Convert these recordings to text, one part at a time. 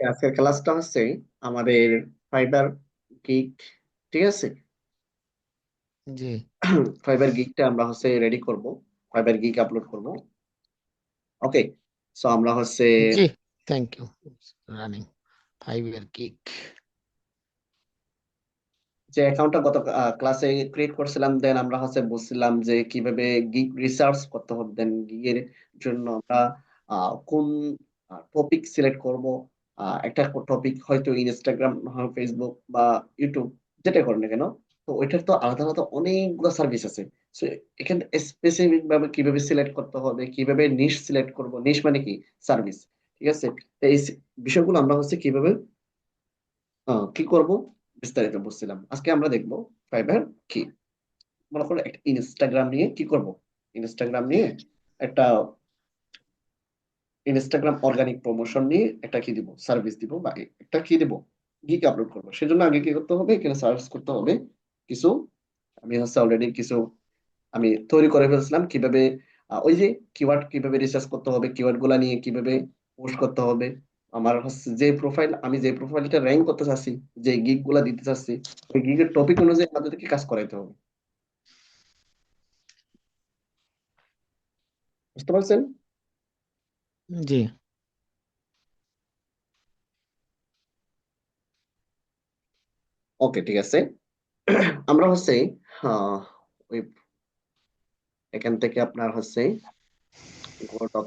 আজকের ক্লাসটা হচ্ছে আমাদের ফাইবার গিগ ঠিক আছে? জি। ফাইবার গিগটা আমরা হচ্ছে রেডি করব ফাইবার গিগ আপলোড করব। ওকে সো আমরা হচ্ছে জি thank you running five year kick যে অ্যাকাউন্টটা গত ক্লাসে ক্রিয়েট করছিলাম দেন আমরা হচ্ছে বুঝছিলাম যে কীভাবে গিগ রিসার্চ করতে হবে দেন গিগের জন্য আমরা কোন টপিক সিলেক্ট করব। একটা টপিক হয়তো ইনস্টাগ্রাম ফেসবুক বা ইউটিউব যেটা করেন না কেন, তো ওইটার তো আলাদা আলাদা অনেকগুলো সার্ভিস আছে। সো এখানে স্পেসিফিক ভাবে কীভাবে সিলেক্ট করতে হবে, কীভাবে নিশ সিলেক্ট করব নিশ মানে কি? সার্ভিস ঠিক আছে? এই বিষয়গুলো আমরা হচ্ছে কীভাবে কি করব বিস্তারিত বুঝছিলাম। আজকে আমরা দেখব ফাইবার কি। মনে করো একটা ইনস্টাগ্রাম নিয়ে কি করব? ইনস্টাগ্রাম নিয়ে একটা ইনস্টাগ্রাম অর্গানিক প্রমোশন নিয়ে একটা কি দিব সার্ভিস দিব বা একটা কি দিব গিক আপলোড করব। সেজন্য আগে কি করতে হবে? এখানে সার্চ করতে হবে কিছু, আমি হচ্ছে অলরেডি কিছু, আমি তৈরি করে ফেলছিলাম কীভাবে ওই যে কিওয়ার্ড কীভাবে রিসার্চ করতে হবে কিওয়ার্ডগুলা নিয়ে কীভাবে পোস্ট করতে হবে। আমার হচ্ছে যে প্রোফাইল আমি যে প্রোফাইলটা র্যাঙ্ক করতে চাচ্ছি, যে গিগগুলা দিতে চাচ্ছি, ওই গিগের টপিক অনুযায়ী আমাদেরকে কাজ করাইতে হবে। বুঝতে পারছেন? জি। ওকে ঠিক আছে। আমরা হচ্ছে ওই এখান থেকে আপনার হচ্ছে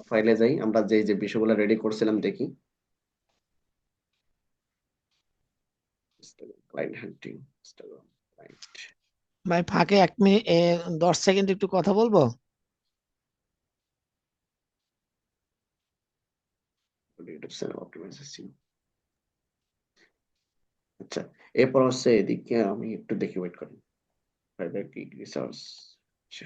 ফাইলে যাই। আমরা যে যে বিষয়গুলো রেডি করছিলাম দেখি। ভাই ফাঁকে এক মিনিট দশ সেকেন্ড একটু কথা বলব? চ্যানেল অপটিমাইজেশন আচ্ছা এরপর হচ্ছে এদিকে আমি একটু ওয়েট করি। আচ্ছা।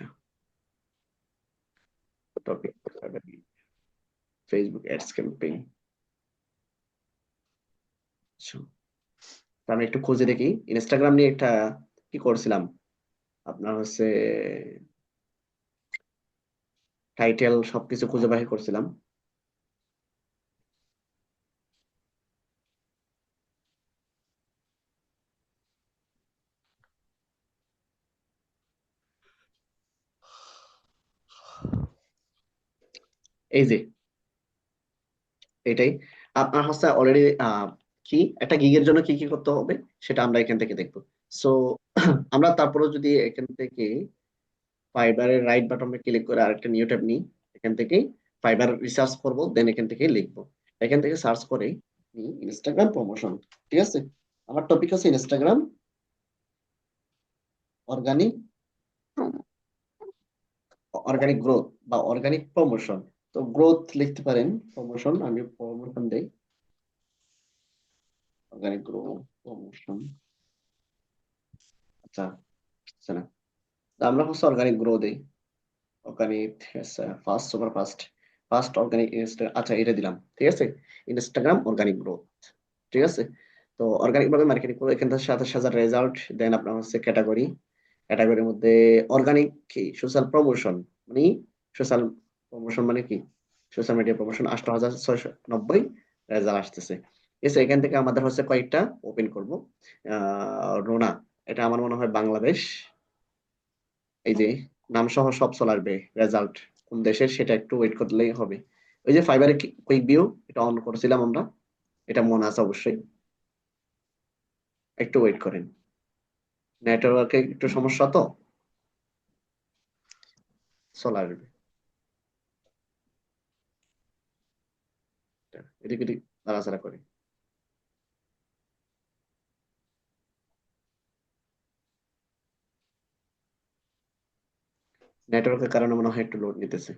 ফেসবুক অ্যাডস ক্যাম্পেইন একটু খুঁজে দেখি। ইনস্টাগ্রাম নিয়ে একটা কি করছিলাম? আপনার হচ্ছে টাইটেল সবকিছু খুঁজে বাহির করছিলাম। এই যে, এটাই। আপনার হচ্ছে অলরেডি কি? একটা গিগের জন্য কি কি করতে হবে? সেটা আমরা এখান থেকে দেখব। সো আমরা তারপরে যদি এখান থেকে ফাইবারের রাইট বাটনে ক্লিক করে আরেকটা নিউ ট্যাব নিই, এখান থেকে ফাইবার রিসার্চ করব দেন এখান থেকে লিখব। এখান থেকে সার্চ করে ইনস্টাগ্রাম প্রমোশন ঠিক আছে? আমার টপিক আছে ইনস্টাগ্রাম অর্গানিক অর্গানিক গ্রোথ বা অর্গানিক প্রমোশন তো গ্রোথ লিখতে পারেন প্রমোশন আমি প্রমোশন দেই। অর্গানিক গ্রো প্রমোশন আচ্ছা না আমরা হচ্ছে অর্গানিক গ্রো দেই। Organic first super fast first organic আচ্ছা এটা দিলাম, ঠিক আছে? ইনস্টাগ্রাম অর্গানিক গ্রোথ ঠিক আছে? তো অর্গানিক ভাবে মার্কেটিং করব এখান থেকে সাতাশ হাজার রেজাল্ট দেন আপনার হচ্ছে ক্যাটাগরি ক্যাটাগরির মধ্যে অর্গানিক কি? সোশ্যাল প্রমোশন মানে সোশ্যাল প্রমোশন মানে কি? সোশ্যাল মিডিয়া প্রমোশন আষ্ট হাজার ছয়শো নব্বই রেজাল্ট আসতেছে। এসে এখান থেকে আমাদের হচ্ছে কয়েকটা ওপেন করব। রোনা, এটা আমার মনে হয় বাংলাদেশ। এই যে নাম সহ সব চলে আসবে রেজাল্ট কোন দেশের সেটা একটু ওয়েট করলেই হবে। ওই যে ফাইবারে কুইক ভিউ এটা অন করেছিলাম আমরা। এটা মনে আছে অবশ্যই। একটু ওয়েট করেন। নেটওয়ার্কে একটু সমস্যা তো? চলে আসবে এদিক কেটে নাড়াচাড়া করে। নেটওয়ার্কের কারণে মনে হয় একটু লোড নিতেছে।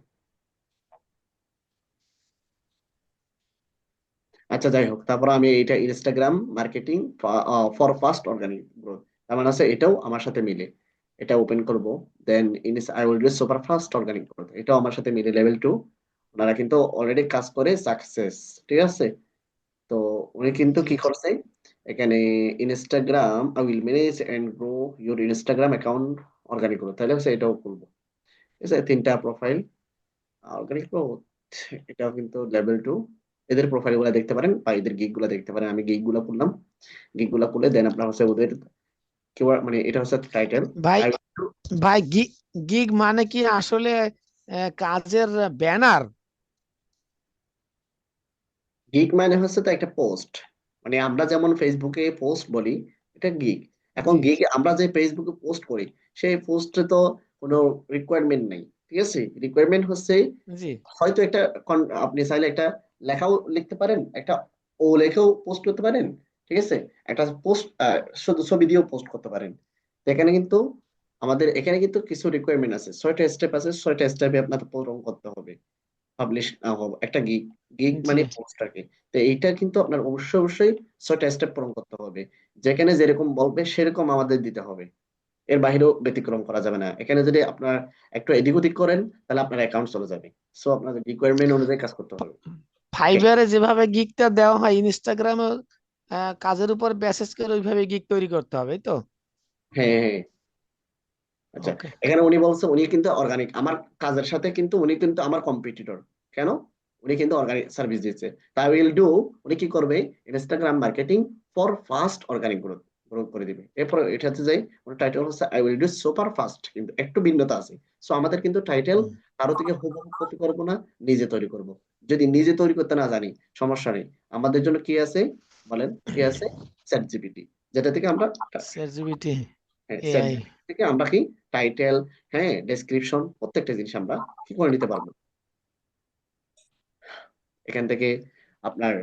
আচ্ছা যাই হোক, তারপর আমি এটা Instagram marketing for fast organic growth তার মানে আছে এটাও আমার সাথে মিলে। এটা ওপেন করব then ins I will do super fast organic growth এটাও আমার সাথে মিলে লেভেল টু ওনারা কিন্তু অলরেডি কাজ করে সাকসেস ঠিক আছে? তো উনি কিন্তু কি করছে? এখানে Instagram I will manage and grow your Instagram account organic growth তাহলে হচ্ছে এটাও করব। ঠিক আছে? তিনটা প্রোফাইল অর্গানিক গ্রোথ এটাও কিন্তু লেভেল টু এদের প্রোফাইলগুলা দেখতে পারেন বা এদের গিগগুলা দেখতে পারেন। আমি গিগগুলা করলাম। গিগগুলা করলে দেন আপনার হচ্ছে ওদের মানে এটা হচ্ছে টাইটেল ভাই ভাই গিগ গিগ মানে কি আসলে কাজের ব্যানার গিগ মানে হচ্ছে তো একটা পোস্ট মানে আমরা যেমন ফেসবুকে পোস্ট বলি এটা গিগ এখন। গিগ আমরা যে ফেসবুকে পোস্ট করি সেই পোস্টে তো কোনো রিকোয়ারমেন্ট নেই ঠিক আছে? রিকোয়ারমেন্ট হচ্ছে হয়তো একটা আপনি চাইলে একটা লেখাও লিখতে পারেন একটা ও লেখেও পোস্ট করতে পারেন ঠিক আছে? একটা পোস্ট শুধু ছবি দিয়েও পোস্ট করতে পারেন। এখানে কিন্তু আমাদের এখানে কিন্তু কিছু রিকোয়ারমেন্ট আছে। ছয়টা স্টেপ আছে ছয়টা স্টেপে আপনাকে পূরণ করতে হবে। পাবলিশ একটা গিগ গিগ মানে জি। পোস্ট আর কি তো এইটা কিন্তু আপনার অবশ্যই অবশ্যই ছয়টা স্টেপ পূরণ করতে হবে। যেখানে যেরকম বলবে সেরকম আমাদের দিতে হবে। এর বাইরেও ব্যতিক্রম করা যাবে না। এখানে যদি আপনার একটু এদিক ওদিক করেন তাহলে আপনার অ্যাকাউন্ট চলে যাবে। সো আপনাদের রিকোয়ারমেন্ট অনুযায়ী কাজ করতে হবে। ফাইবারে যেভাবে গিগটা দেওয়া হয় ইনস্টাগ্রামে কাজের উপর মেসেজ করে ওইভাবে গিগ তৈরি করতে হবে তো? হ্যাঁ হ্যাঁ আচ্ছা এখানে উনি বলছে উনি কিন্তু অর্গানিক আমার কাজের সাথে কিন্তু উনি কিন্তু আমার কম্পিটিটর কেন? উনি কিন্তু অর্গানিক সার্ভিস দিচ্ছে তাই উইল ডু উনি কি করবে? Instagram marketing for fast organic growth growth করে দিবে। এরপর এটা হচ্ছে যে ওনার টাইটেল হচ্ছে I will do super fast কিন্তু একটু ভিন্নতা আছে। সো আমাদের কিন্তু টাইটেল কারও থেকে হুবহু কপি করব না নিজে তৈরি করব। যদি নিজে তৈরি করতে না জানি সমস্যা নেই। আমাদের জন্য কি আছে? বলেন কি আছে? চ্যাট জিপিটি যেটা থেকে আমরা হ্যাঁ, এআই থেকে আমরা কি টাইটেল হ্যাঁ ডেসক্রিপশন প্রত্যেকটা জিনিস আমরা কি করে নিতে পারব? এখান থেকে আপনার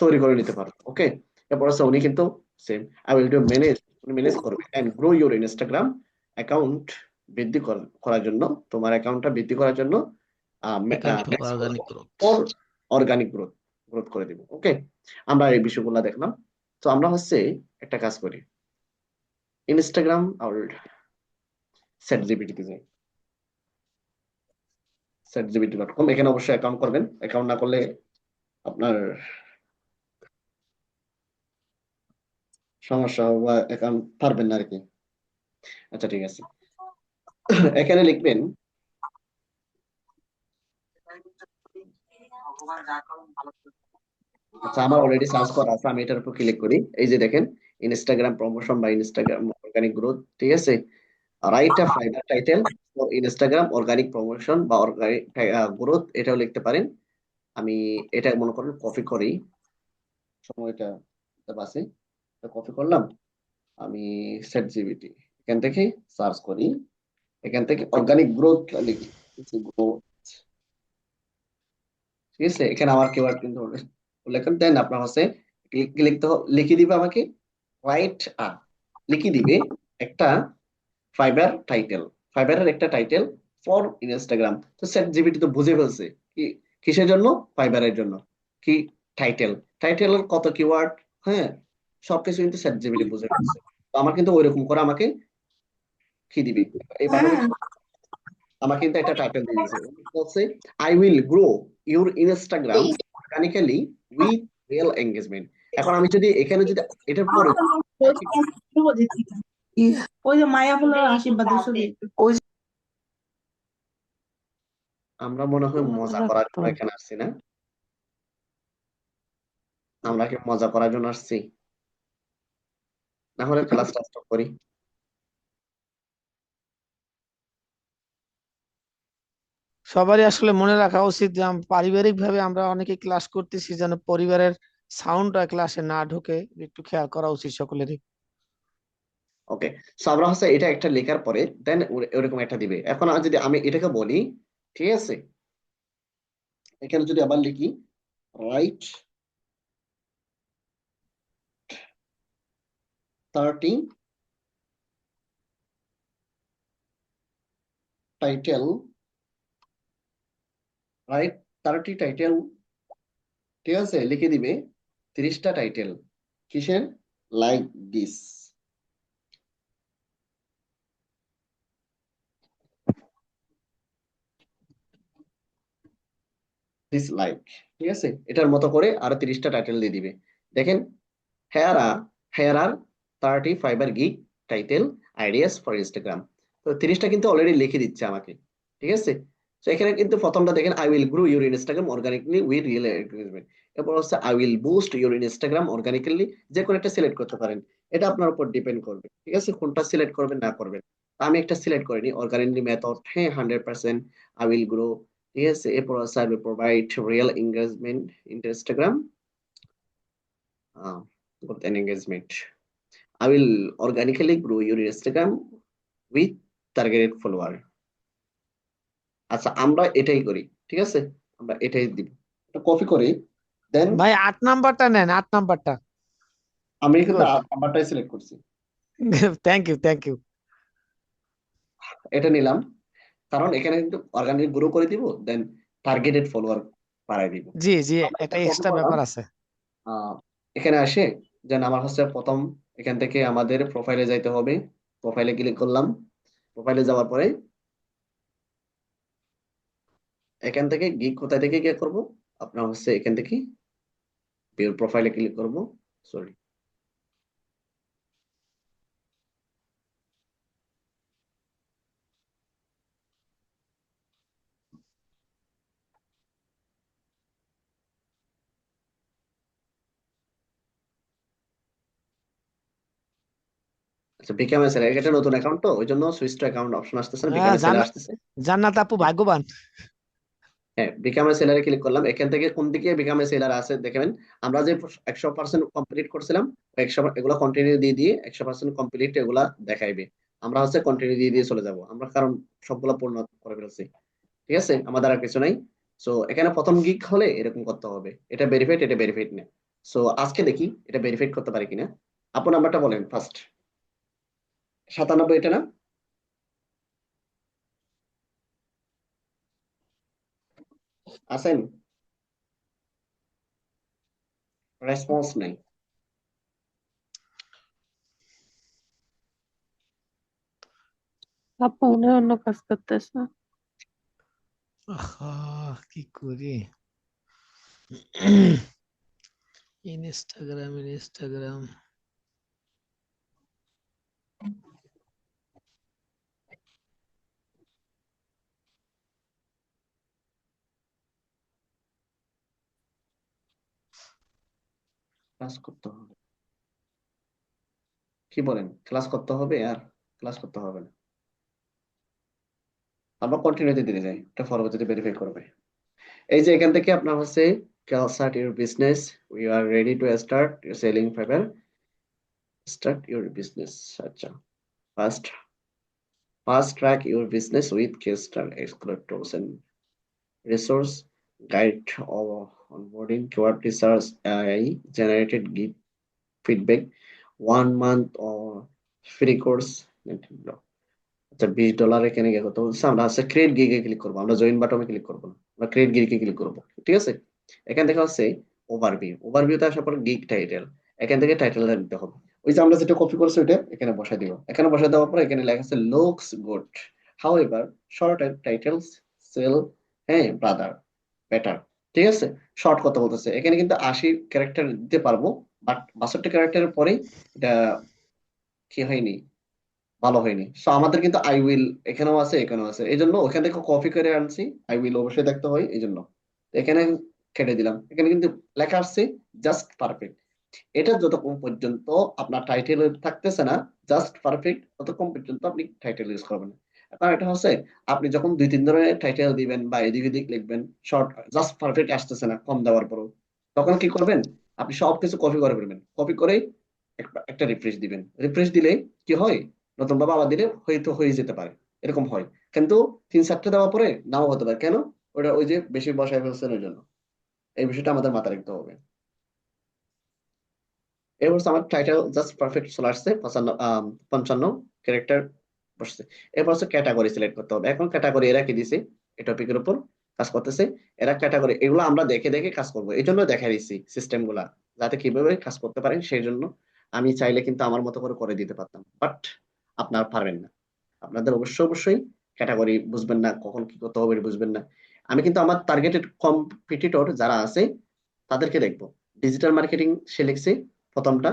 তৈরি করে নিতে পারব ওকে এরপর আছে উনি কিন্তু same I will do manage উনি ম্যানেজ করবে and grow your Instagram account বৃদ্ধি করার জন্য তোমার অ্যাকাউন্টটা বৃদ্ধি করার জন্য organic growth organic growth growth করে দিব ওকে আমরা এই বিষয়গুলো দেখলাম তো আমরা হচ্ছে একটা কাজ করি ইনস্টাগ্রাম আর সেট জিপিটিতে যাই। ডট কম এখানে অবশ্যই অ্যাকাউন্ট করবেন। অ্যাকাউন্ট না করলে আপনার সমস্যা বা অ্যাকাউন্ট পারবেন না আর কি আচ্ছা ঠিক আছে। এখানে লিখবেন আচ্ছা আমার অলরেডি সার্চ করা আছে, আমি এটার উপর ক্লিক করি। এই যে দেখেন ইনস্টাগ্রাম প্রমোশন বা ইনস্টাগ্রাম অর্গানিক গ্রোথ ঠিক আছে? Right a Fiverr title for Instagram organic promotion বা অর্গানিক গ্রোথ এটাও লিখতে পারেন। আমি এটা মনে করেন কপি করি। সময়টা আছে কপি করলাম। আমি সেট জিবিটি এখান থেকে সার্চ করি। এখান থেকে অর্গানিক গ্রোথ লিখি। গ্রোথ ঠিক আছে? এখানে আমার কেওয়ার্ড কিন্তু উল্লেখ দেন আপনার হচ্ছে লিখতে লিখে দিবে আমাকে। রাইট আ লিখে দিবে একটা ফাইবার টাইটেল ফাইবারের একটা টাইটেল ফর ইনস্টাগ্রাম তো সেট জিবিটি তো বুঝে ফেলছে কি কিসের জন্য? ফাইবারের জন্য। কি? টাইটেল টাইটেলের কত কিওয়ার্ড হ্যাঁ সবকিছু কিন্তু সেট জিবিটি বুঝে ফেলছে। তো আমার কিন্তু ওইরকম করে আমাকে কি দিবে? এইভাবে আমাকে কিন্তু একটা টাইটেল দিয়ে দিয়েছে। বলছে I will grow your Instagram organically with real engagement এখন আমি যদি এখানে যদি এটার পরে ওই যে মায়া ফুলের আশীর্বাদ ওই আমরা মনে হয় মজা করার জন্য এখানে আসছি না আমরা কি মজা করার জন্য আসছি না হলে ক্লাসটা স্টপ করি সবারই আসলে মনে রাখা উচিত যে পারিবারিক ভাবে আমরা অনেকে ক্লাস করতেছি যেন পরিবারের সাউন্ডটা ক্লাসে না ঢুকে একটু খেয়াল করা উচিত সকলেরই। ওকে সো আমরা হচ্ছে এটা একটা লেখার পরে দেন এরকম একটা দিবে। এখন যদি আমি এটাকে বলি, ঠিক আছে? এখানে যদি আবার লিখি write thirty title write thirty title ঠিক আছে? লিখে দিবে, তিরিশটা টাইটেল কিসের? লাইক দিস দিস লাইক ঠিক আছে? এটার মতো করে আরও তিরিশটা টাইটেল দিয়ে দিবে। দেখেন here are here are thirty Fiverr gig title ideas for Instagram তো তিরিশটা কিন্তু অলরেডি লিখে দিচ্ছে আমাকে, ঠিক আছে? তো এখানে কিন্তু প্রথমটা দেখেন I will grow your Instagram organically with real engagement এরপর হচ্ছে I will boost your Instagram organically যে কোনো একটা সিলেক্ট করতে পারেন। এটা আপনার উপর ডিপেন্ড করবে, ঠিক আছে? কোনটা সিলেক্ট করবেন, না করবেন। আমি একটা সিলেক্ট করিনি অর্গানিকলি মেথড হ্যাঁ hundred percent I will grow ঠিক আছে এরপর আছে I will provide real engagement Instagram with an engagement. I will organically grow your Instagram with targeted follower. আচ্ছা আমরা এটাই করি ঠিক আছে আমরা এটাই দিব এটা কপি করি দেন ভাই আট নাম্বারটা নেন আট নাম্বারটা আমি কিন্তু Good. আ- নাম্বারটাই সিলেক্ট করছি থ্যাংক ইউ থ্যাংক ইউ এটা নিলাম কারণ এখানে কিন্তু অর্গানিক গ্রো করে দিব দেন টার্গেটেড ফলোয়ার বাড়াই দিব। জি জি এটা এক্সট্রা ব্যাপার আছে। এখানে আসে যেন আমার হচ্ছে প্রথম এখান থেকে আমাদের প্রোফাইলে যাইতে হবে। প্রোফাইলে ক্লিক করলাম প্রোফাইলে যাওয়ার পরে এখান থেকে গিগ কোথায় থেকে গিয়ে করব? আপনার হচ্ছে এখান থেকে প্রোফাইলে ক্লিক করব সরি আচ্ছা বিকাম এটা নতুন অ্যাকাউন্ট তো ওই জন্য সুইচ টু অ্যাকাউন্ট অপশন আসতেছে না হ্যাঁ, বিকাম আসতেছে। জান্নাত আপু ভাগ্যবান। হ্যাঁ বিকাম সেলারে ক্লিক করলাম এখান থেকে কোন দিকে বিকাম সেলার আছে দেখবেন আমরা যে একশো পার্সেন্ট কমপ্লিট করছিলাম একশো এগুলো কন্টিনিউ দিয়ে দিয়ে একশো পার্সেন্ট কমপ্লিট এগুলা দেখাইবে। আমরা হচ্ছে কন্টিনিউ দিয়ে দিয়ে চলে যাব আমরা কারণ সবগুলো পূর্ণ করে ফেলছি। ঠিক আছে? আমাদের আর কিছু নাই। সো এখানে প্রথম গিক হলে এরকম করতে হবে। এটা ভেরিফাইড এটা ভেরিফাইড না। সো আজকে দেখি এটা ভেরিফাইড করতে পারি কিনা। আপু নাম্বারটা বলেন ফার্স্ট সাতানব্বই এটা না? আছেন রেসপন্স নাই। আপু উনি অন্য কাজ করতেছে আহা, কি করি? Instagram Instagram. ক্লাস করতে হবে। কি বলেন? ক্লাস করতে হবে আর ক্লাস করতে হবে না। আমরা কন্টিনিউতে দিতে যাই এটা পরবর্তীতে ভেরিফাই করবে। এই যে এখান থেকে আপনার হচ্ছে start your business we are ready to start your selling Fiverr start your business আচ্ছা। First first track your business with castor exclude tools and resource guide onboarding keyword research AI generated give feedback, one month or free course আচ্ছা বিশ dollar এখানে গিয়ে কত বলছে, আমরা হচ্ছে create গিগে click করব। আমরা জয়েন বাটনে ক্লিক করব না। আমরা ক্রিয়েট গিগে ক্লিক করব। ঠিক আছে? এখান থেকে হচ্ছে ওভারভিউ ওভারভিউতে আসার পর গিগ টাইটেল এখান থেকে টাইটেলটা দিতে হবে। ওই যে আমরা যেটা কপি করছি ওইটা এখানে বসাই দিব এখানে বসাই দেওয়ার পর এখানে লেখা আছে looks good however short titles sell হ্যাঁ ব্রাদার বেটার ঠিক আছে? শর্ট কথা বলতেছে। এখানে কিন্তু আশি ক্যারেক্টার দিতে পারব বাট বাষট্টি ক্যারেক্টারের পরে এটা কি হয়নি? ভালো হয়নি। সো আমাদের কিন্তু আই উইল এখানেও আছে এখানেও আছে। এই জন্য ওখান থেকে কপি করে আনছি। আই উইল অবশ্যই দেখতে হয়, এই জন্য। এখানে কেটে দিলাম। এখানে কিন্তু লেখা আসছে জাস্ট পারফেক্ট এটা যতক্ষণ পর্যন্ত আপনার টাইটেল থাকতেছে না জাস্ট পারফেক্ট ততক্ষণ পর্যন্ত আপনি টাইটেল ইউজ করবেন। কারণ এটা হচ্ছে, আপনি যখন দুই, তিন ধরনের টাইটেল দিবেন বা এদিক এদিক লিখবেন শর্ট জাস্ট পারফেক্ট আসতেছে না, কম দেওয়ার পরও। তখন কি করবেন? আপনি সবকিছু কপি করে ফেলবেন। কপি করে একটা- রিফ্রেশ দিবেন। রিফ্রেশ দিলে কি হয়? নতুন ভাবে আবার দিলে হয়তো হয়ে যেতে পারে। এরকম হয়। কিন্তু তিন, চারটে দেওয়ার পরে নাও হতে পারে। কেন? ওটা ওই যে বেশি বসায় ফেলছেন ওই জন্য। এই বিষয়টা আমাদের মাথায় রাখতে হবে। এবার আমার টাইটেল জাস্ট পারফেক্ট চলে আসছে পঞ্চান্ন ক্যারেক্টার বসছে। এরপর হচ্ছে ক্যাটাগরি সিলেক্ট করতে হবে। এখন ক্যাটাগরি এরা কি দিছে? এই টপিকের উপর কাজ করতেছে। এরা ক্যাটাগরি এগুলো আমরা দেখে দেখে কাজ করব। এই জন্য দেখা দিচ্ছি সিস্টেমগুলা, যাতে কীভাবে কাজ করতে পারেন সেই জন্য আমি চাইলে কিন্তু আমার মতো করে করে দিতে পারতাম। বাট আপনার পারবেন না। আপনাদের অবশ্যই অবশ্যই ক্যাটাগরি বুঝবেন না, কখন কি করতে হবে বুঝবেন না। আমি কিন্তু আমার টার্গেটেড কম্পিটিটর যারা আছে, তাদেরকে দেখব। ডিজিটাল মার্কেটিং সে লিখছে প্রথমটা।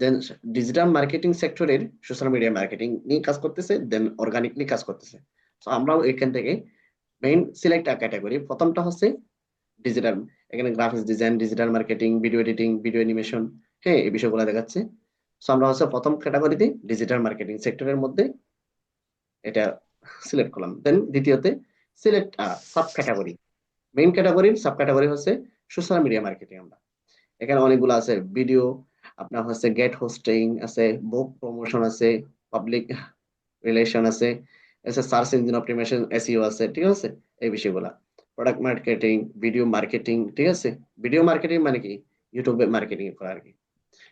দেন ডিজিটাল মার্কেটিং সেক্টরের সোশ্যাল মিডিয়া মার্কেটিং নিয়ে কাজ করতেছে দেন অর্গানিক নিয়ে কাজ করতেছে। তো আমরাও এখান থেকে মেইন সিলেক্ট ক্যাটাগরি প্রথমটা হচ্ছে ডিজিটাল এখানে graphics design digital marketing video editing video animation হ্যাঁ এই বিষয়গুলো দেখাচ্ছে। সো আমরা হচ্ছে প্রথম ক্যাটাগরিতে ডিজিটাল মার্কেটিং সেক্টরের মধ্যে এটা সিলেক্ট করলাম। দেন দ্বিতীয়তে সিলেক্ট সাব ক্যাটাগরি মেইন ক্যাটাগরির সাব ক্যাটাগরি হচ্ছে সোশ্যাল মিডিয়া মার্কেটিং আমরা। এখানে অনেকগুলো আছে ভিডিও আপনার হচ্ছে গেট হোস্টিং আছে বুক প্রমোশন আছে পাবলিক রিলেশন আছে, এসে সার্চ ইঞ্জিন অপটিমাইজেশন এসইও আছে, ঠিক আছে? এই বিষয়গুলা। প্রোডাক্ট মার্কেটিং ভিডিও মার্কেটিং ঠিক আছে? ভিডিও মার্কেটিং মানে কি? ইউটিউবে মার্কেটিং করা আর কি।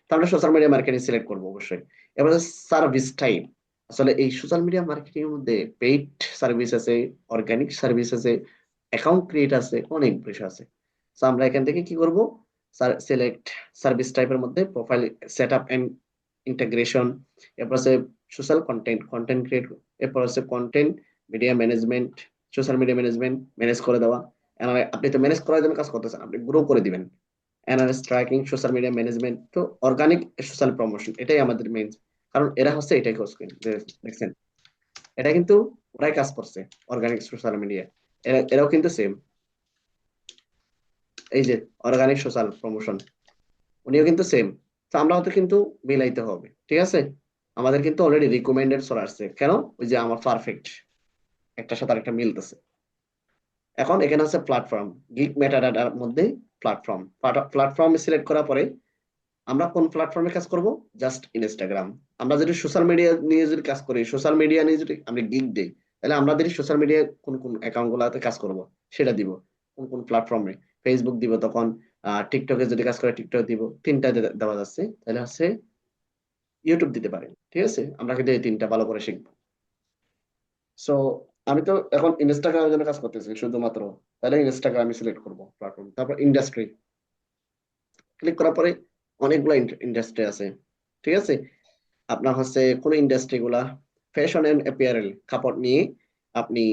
তো আমরা সোশ্যাল মিডিয়া মার্কেটিং সিলেক্ট করব অবশ্যই। এবারে সার্ভিস টাইপ আসলে এই সোশ্যাল মিডিয়া মার্কেটিং এর মধ্যে পেইড সার্ভিস আছে অর্গানিক সার্ভিস আছে অ্যাকাউন্ট ক্রিয়েট আছে, অনেক বিষয় আছে। তো আমরা এখান থেকে কি করব? সিলেক্ট সার্ভিস টাইপের মধ্যে profile set up and integration এরপর আছে সোশ্যাল কন্টেন্ট কন্টেন্ট ক্রিয়েট এরপর আছে content media management social media management manage করে দেওয়া আপনি তো ম্যানেজ করার জন্য কাজ করতেছেন, আপনি গ্রো করে দিবেন analysis tracking social media management তো অর্গানিক সোশ্যাল প্রমোশন এটাই আমাদের মেইন কারণ এরা হচ্ছে এটাই খোঁজ দেখছেন, এটা কিন্তু ওরাই কাজ করছে অর্গানিক সোশ্যাল মিডিয়া এরা, এরাও কিন্তু সেম এই যে অর্গানিক সোশ্যাল প্রমোশন উনিও কিন্তু সেম তো আমরাও তো কিন্তু মিলাইতে হবে, ঠিক আছে? আমাদের কিন্তু অলরেডি রিকমেন্ডেড চলে আসছে কেন? ওই যে আমার পারফেক্ট একটা সাথে আরেকটা মিলতেছে। এখন এখানে আছে প্ল্যাটফর্ম গিগ মেটাডাটার মধ্যে প্ল্যাটফর্ম প্ল্যাটফর্ম সিলেক্ট করার পরে আমরা কোন প্ল্যাটফর্মে কাজ করব? জাস্ট ইনস্টাগ্রাম আমরা যদি সোশ্যাল মিডিয়া নিয়ে যদি কাজ করি সোশ্যাল মিডিয়া নিয়ে যদি আমরা গিগ দেই, তাহলে আমরা যদি সোশ্যাল মিডিয়া কোন কোন অ্যাকাউন্ট গুলাতে কাজ করব, সেটা দিব, কোন কোন প্ল্যাটফর্মে ফেসবুক দিব তখন টিকটকে যদি কাজ করে টিকটক দিব, তিনটা দেওয়া যাচ্ছে। তাহলে হচ্ছে ইউটিউব দিতে পারেন, ঠিক আছে? আমরা কিন্তু এই তিনটা ভালো করে শিখব। সো আমি তো এখন ইনস্টাগ্রামের জন্য কাজ করতেছি, শুধুমাত্র। তাহলে ইনস্টাগ্রাম আমি সিলেক্ট করব প্ল্যাটফর্ম তারপর ইন্ডাস্ট্রি ক্লিক করার পরে অনেকগুলো ইন্ডাস্ট্রি আছে, ঠিক আছে? আপনার হচ্ছে কোন ইন্ডাস্ট্রি গুলা ফ্যাশন এন্ড অ্যাপিয়ারেল কাপড় নিয়ে আপনি,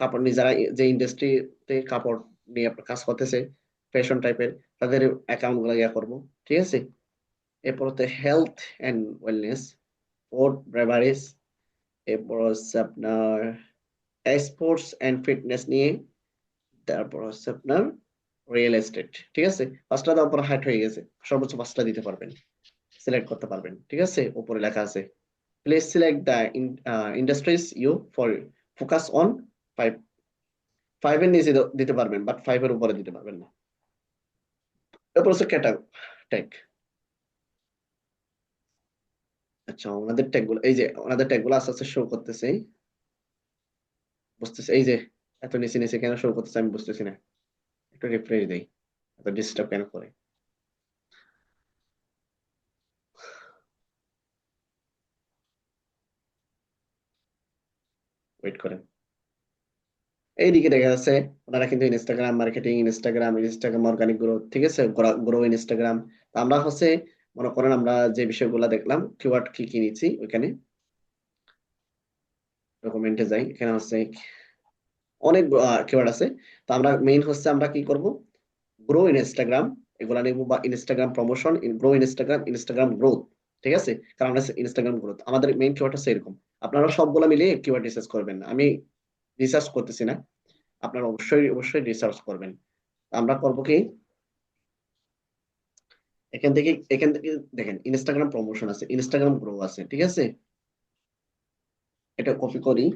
কাপড় নিয়ে যারা, যে ইন্ডাস্ট্রিতে কাপড় নিয়ে কাজ করতেছে ফ্যাশন টাইপের তাদের অ্যাকাউন্টগুলো ইয়া করব, ঠিক আছে? এরপর হচ্ছে health and wellness food beverages এরপর হচ্ছে আপনার স্পোর্টস এন্ড ফিটনেস নিয়ে, তারপর হচ্ছে আপনার রিয়েল এস্টেট ঠিক আছে? পাঁচটা দেওয়ার পর হাইট হয়ে গেছে, সর্বোচ্চ পাঁচটা দিতে পারবেন সিলেক্ট করতে পারবেন, ঠিক আছে? উপরে লেখা আছে please select the industries you for focus on five five এর নিচে দিতে পারবেন বাট ফাইভ এর উপরে দিতে পারবেন না। এরপর হচ্ছে ক্যাটাগ ট্যাগ আচ্ছা ওনাদের ট্যাগগুলো এই যে ওনাদের ট্যাগগুলো আস্তে আস্তে শো করতেছে। বুঝতেছে এই যে এত নিচে নিচে কেন শো করতেছে আমি বুঝতেছি না। একটু রিফ্রেশ দেই। এত ডিস্টার্ব কেন করে? ওয়েট করেন। এইদিকে দেখা যাচ্ছে ওনারা কিন্তু Instagram marketing Instagram Instagram organic ঠিক আছে? গ্রো ইনস্টাগ্রাম আমরা হচ্ছে, মনে করেন আমরা যে বিষয়গুলো দেখলাম কিওয়ার্ড কি কি নিচ্ছি ওইখানে? ডকুমেন্টে যাই, এখানে হচ্ছে অনেক কিওয়ার্ড আছে। তো আমরা মেইন হচ্ছে আমরা কি করব? গ্রো ইনস্টাগ্রাম এগুলা নেব বা Instagram promotion grow Instagram Instagram growth ঠিক আছে? কারণ আমরা ইনস্টাগ্রাম গ্রোথ আমাদের মেইন কিওয়ার্ড হচ্ছে এরকম। আপনারা সবগুলা মিলিয়ে কিওয়ার্ড রিসার্চ করবেন আমি রিসার্চ করতেছি না, আপনারা অবশ্যই অবশ্যই রিসার্চ করবেন। আমরা করব কি? এখান থেকে এখান থেকে দেখেন ইনস্টাগ্রাম প্রমোশন আছে ইনস্টাগ্রাম গ্রো আছে, ঠিক আছে? এটা কপি করি।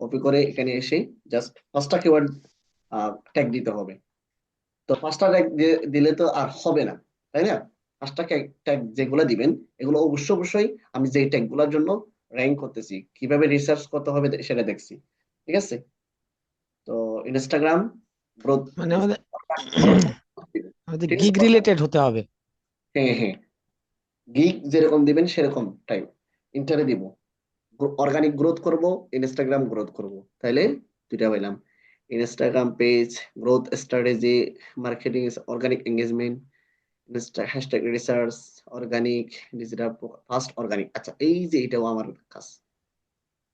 কপি করে এখানে এসে জাস্ট পাঁচটা কিওয়ার্ড ট্যাগ দিতে হবে। তো পাঁচটা ট্যাগ দিলে তো আর হবে না, তাই না? পাঁচটা ট্যাগ যেগুলো দিবেন, এগুলো অবশ্যই অবশ্যই আমি যে ট্যাগগুলোর জন্য র্যাঙ্ক করতেছি, কীভাবে রিসার্চ করতে হবে সেটা দেখছি। ঠিক আছে? তো ইনস্টাগ্রাম গ্রোথ মানে আমাদের আমাদের গিগ রিলেটেড হতে হবে। হ্যাঁ হ্যাঁ। গিগ যেরকম দিবেন সেরকম টাইপ ইন্টারে দিব। অর্গানিক গ্রোথ করব ইনস্টাগ্রাম গ্রোথ করব। তাইলে দুইটা পাইলাম। Instagram page growth strategy marketing organic engagement hashtag research organic digital first organic আচ্ছা এই যে এটাও আমার কাজ।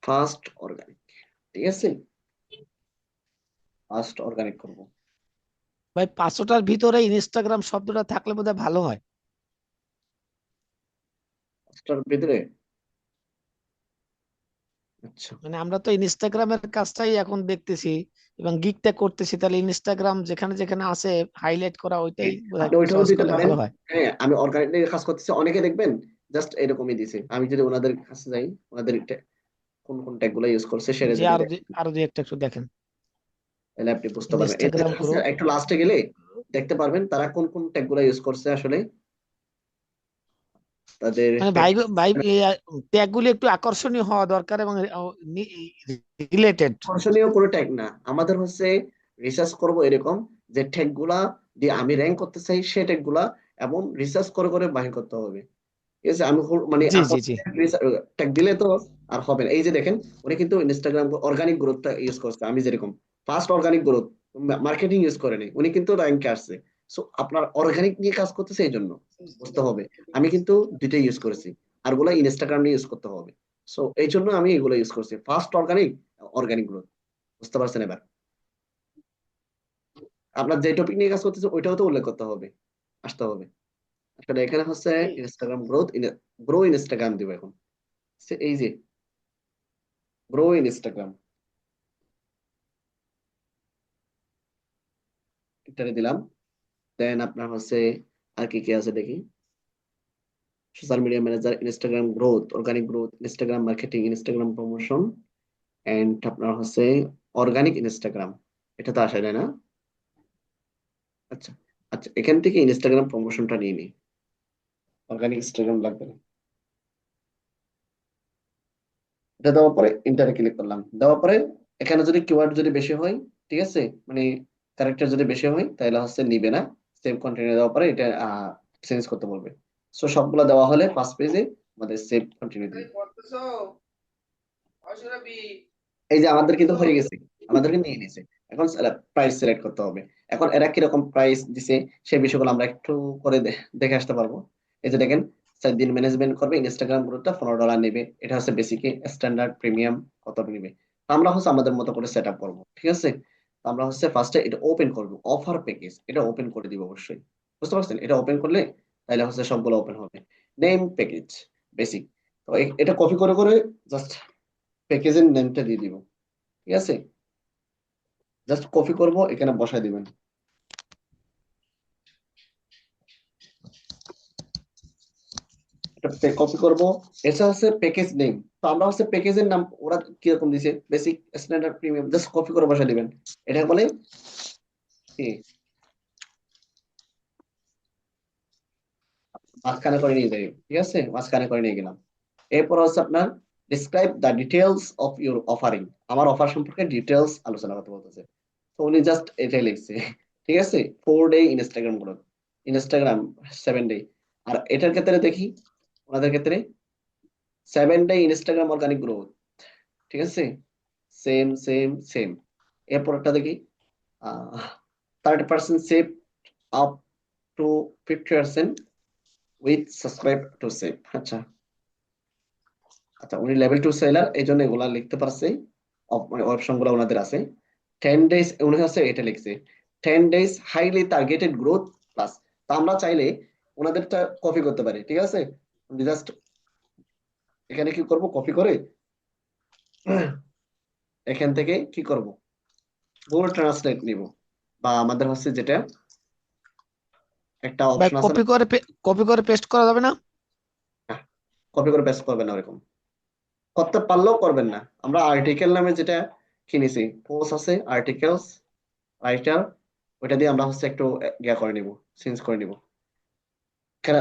ফার্স্ট অর্গানিক ঠিক আছে? ফার্স্ট অর্গানিক করব। ভাই পাঁচশোটার ভিতরে ইনস্টাগ্রাম শব্দটা থাকলে বোধহয় ভালো হয়। ভিতরে? আচ্ছা। মানে আমরা তো ইনস্টাগ্রামের কাজটাই এখন দেখতেছি এবং গিকটা করতেছি তাহলে ইনস্টাগ্রাম যেখানে যেখানে আছে হাইলাইট করা ওইটাই ওইটাও দিতে পারেন। হ্যাঁ। আমি অর্গানিক কাজ করতেছি অনেকে দেখবেন জাস্ট এরকমই দিছে। আমি যদি ওনাদের কাছে যাই ওনাদের কোন কোন ট্যাগগুলো ইউজ করছে সেটা যদি আরও দেখেন, দুই- একটা একটু দেখেন। তাহলে আপনি বুঝতে পারবেন। একটু লাস্টে গেলে দেখতে পারবেন তারা কোন কোন ট্যাগগুলো ইউজ করছে আসলে। তাদের মানে ভাই ভাই ট্যাগ গুলি একটু আকর্ষণীয় হওয়া দরকার এবং রিলেটেড আকর্ষণীয় কোনো ট্যাগ না। আমাদের হচ্ছে রিসার্চ করব এরকম যে ট্যাগগুলা দিয়ে আমি র্যাঙ্ক করতে চাই সেই ট্যাগগুলা এবং রিসার্চ করে করে বাহির করতে হবে। ঠিক আছে? আমি মানে ট্যাগ দিলে তো আর হবে না। এই যে দেখেন উনি কিন্তু ইনস্টাগ্রাম অর্গানিক গ্রোথটা ইউজ করছে আমি যেরকম। First organic growth marketing use করেনি উনি কিন্তু র্যাঙ্কে আসছে সো আপনার অর্গানিক নিয়ে কাজ করতেছে এই জন্য বুঝতে হবে। আমি কিন্তু দুইটাই ইউজ করেছি আরগুলা ইনস্টাগ্রাম নিয়ে ইউজ করতে হবে। সো এই জন্য আমি এগুলো ইউজ করছি। ফার্স্ট অর্গানিক অর্গানিক গ্রোথ বুঝতে পারছেন এবার? আপনার যে টপিক নিয়ে কাজ করতেছে ওইটাও তো উল্লেখ করতে হবে আসতে হবে। আসলে এখানে হচ্ছে ইনস্টাগ্রাম গ্রোথ গ্রো ইনস্টাগ্রাম দিব এখন। এই যে গ্রো ইনস্টাগ্রাম এটারে দিলাম। দেন আপনার হচ্ছে আর কি কি আছে দেখি। Social media manager Instagram growth organic growth Instagram marketing Instagram promotion and আপনার হচ্ছে অর্গানিক ইনস্টাগ্রাম এটা তো আসে না? আচ্ছা আচ্ছা এখান থেকে ইনস্টাগ্রাম প্রমোশনটা নিয়ে নিই অর্গানিক ইনস্টাগ্রাম লাগবে। না এটা দেওয়ার পরে ইন্টারে ক্লিক করলাম। দেওয়ার পরে এখানে যদি কিওয়ার্ড যদি বেশি হয় ঠিক আছে? মানে ক্যারেক্টার যদি বেশি হয় তাহলে হচ্ছে নিবে না। সেভ দেওয়ার পরে এটা চেঞ্জ করতে বলবে। সো সবগুলো দেওয়া হলে ফার্স্ট পেজে আমাদের সেভ কন্টিনিউ এই যে আমাদের কিন্তু হয়ে গেছে। আমাদেরকে নিয়ে নিছে এখন প্রাইস সিলেক্ট করতে হবে। এখন এরা কীরকম প্রাইস দিছে সেই বিষয়গুলো আমরা একটু করে দেখে আসতে পারব। এই যে দেখেন চার দিন ম্যানেজমেন্ট করবে ইনস্টাগ্রাম গ্রুপটা পনেরো ডলার নেবে। এটা হচ্ছে বেসিকে স্ট্যান্ডার্ড প্রিমিয়াম কত নেবে। আমরা হচ্ছে আমাদের মতো করে সেট আপ করব, ঠিক আছে? আমরা হচ্ছে ফার্স্টে এটা ওপেন করব অফার প্যাকেজ এটা ওপেন করে দিব অবশ্যই। বুঝতে পারছেন? এটা ওপেন করলে তাহলে হচ্ছে সবগুলো ওপেন হবে। নেম প্যাকেজ বেসিক তো এটা কপি করে করে জাস্ট প্যাকেজের নেমটা দিয়ে দিব, ঠিক আছে? জাস্ট কপি করব, এখানে বসায় দিবেন। এটা কপি করব এটা হচ্ছে প্যাকেজ নেম তো আমরা হচ্ছে প্যাকেজের নাম ওরা কীরকম দিছে basic standard premium just copy করে বসায় দিবেন এটা বলে মাঝখানে করে নিয়ে যাই ঠিক আছে মাঝখানে করে নিয়ে গেলাম এরপর হচ্ছে আপনার describe the details of your offering আমার অফার সম্পর্কে ডিটেলস আলোচনা করতে বলতেছে তো উনি জাস্ট এটাই লিখছে ঠিক আছে four day Instagram growth Instagram seven day আর এটার ক্ষেত্রে দেখি ওনাদের ক্ষেত্রে seven day Instagram organic growth ঠিক আছে? সেম সেম সেম এরপরটা দেখি thirty percent save up to fifty percent with subscribe to save আচ্ছা। আচ্ছা উনি লেভেল টু সেলার এই জন্য এগুলা লিখতে পারছে মানে অপশনগুলো ওনাদের আছে। টেন ডেজ উনি হচ্ছে এটা লিখছে ten days highly targeted growth plus তা আমরা চাইলে ওনাদেরটা কপি করতে পারি, ঠিক আছে? জাস্ট এখানে কি করব? কপি করে এখান থেকে কি করব? গুগল ট্রান্সলেট নিব। বা আমাদের হচ্ছে যেটা একটা অপশন আছে কপি করে কপি করে পেস্ট করা যাবে না? কপি করে পেস্ট করবেন না ওরকম। করতে পারলেও করবেন না। আমরা আর্টিকেল নামে যেটা কিনেছি পোস্ট আছে আর্টিকেলস রাইটার ওইটা দিয়ে আমরা হচ্ছে একটু ইয়া করে নিব চেঞ্জ করে নিব।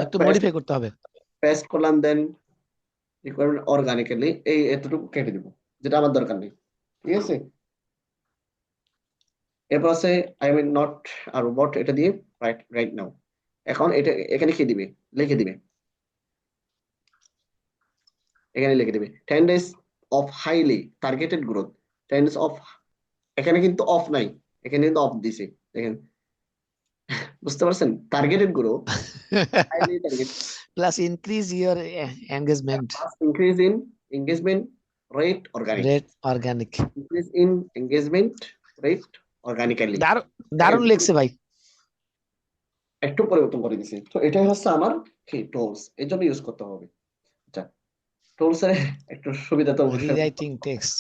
একটু মডিফাই করতে হবে। পেস্ট করলাম দেন রিকোয়ারমেন্ট অর্গানিক্যালি এই এতটুকু কেটে দিব, যেটা আমার দরকার নেই, ঠিক আছে? এরপর আছে I mean not a robot এটা দিয়ে রাইট রাইট নাও এখন এটা, এখানে কি দিবে? লিখে দিবে। এখানে লিখে দিবে ten days of highly targeted growth ten days of এখানে কিন্তু অফ নাই, এখানে কিন্তু অফ দিছে, দেখেন। বুঝতে পারছেন? Targeted growth highly target plus increase your engagement increase in engagement rate organic. Rate organic increase in engagement rate organically. দারুণ দারুণ লেগছে ভাই। একটু পরিবর্তন করে দিছি। তো এটাই হচ্ছে আমার কি টুলস এর জন্য ইউজ করতে হবে। আচ্ছা টুলস এর একটু সুবিধা তো রিরাইটিং টেক্সট